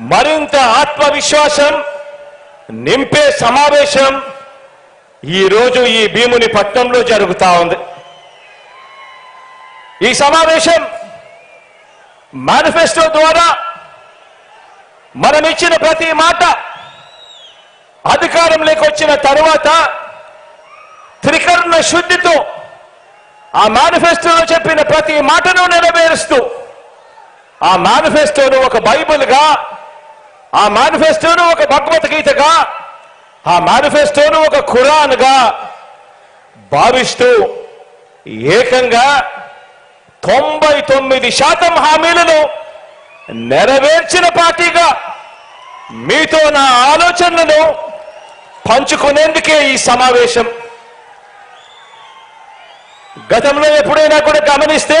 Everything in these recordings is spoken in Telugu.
మరింత ఆత్మవిశ్వాసం నింపే సమావేశం ఈ రోజు ఈ భీముని పట్టణంలో జరుగుతూ ఉంది. ఈ సమావేశం మేనిఫెస్టో ద్వారా మనమిచ్చిన ప్రతి మాట అధికారంలోకి వచ్చిన తరువాత త్రికరణ శుద్ధితో ఆ మేనిఫెస్టోలో చెప్పిన ప్రతి మాటను నెరవేరుస్తూ ఆ మేనిఫెస్టోను ఒక బైబిల్గా ఆ మేనిఫెస్టోను ఒక భగవద్గీతగా ఆ మేనిఫెస్టోను ఒక ఖురాన్గా భావిస్తూ ఏకంగా తొంభై తొమ్మిది శాతం హామీలను నెరవేర్చిన పార్టీగా మీతో నా ఆలోచనలను పంచుకునేందుకే ఈ సమావేశం. గతంలో ఎప్పుడైనా కూడా గమనిస్తే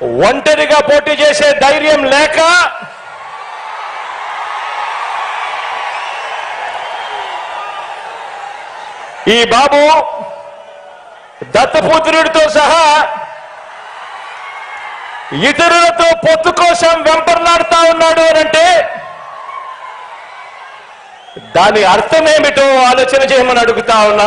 ఒంటరిగా పోటీ చేసే ధైర్యం లేక ఈ బాబు దత్తపుత్రుడితో సహా ఇతరులతో పొత్తు కోసం వెంపర్లాడుతా ఉన్నాడు అంటే దాని అర్థం ఏమిటో ఆలోచన చేయమని అడుగుతా ఉన్నా.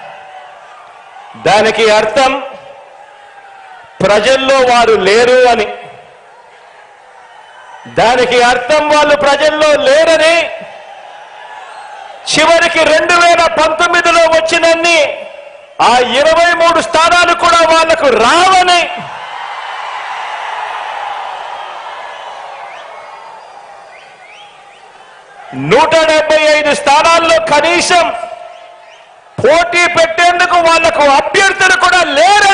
దానికి అర్థం ప్రజల్లో వారు లేరు అని. దానికి అర్థం వాళ్ళు ప్రజల్లో లేరని. చివరికి రెండు వేల పంతొమ్మిదిలో వచ్చినన్ని ఆ ఇరవై మూడు స్థానాలు కూడా వాళ్ళకు రావని. నూట డెబ్బై ఐదు స్థానాల్లో కనీసం పోటీ పెట్టేందుకు వాళ్ళకు అభ్యర్థులు కూడా లేరు.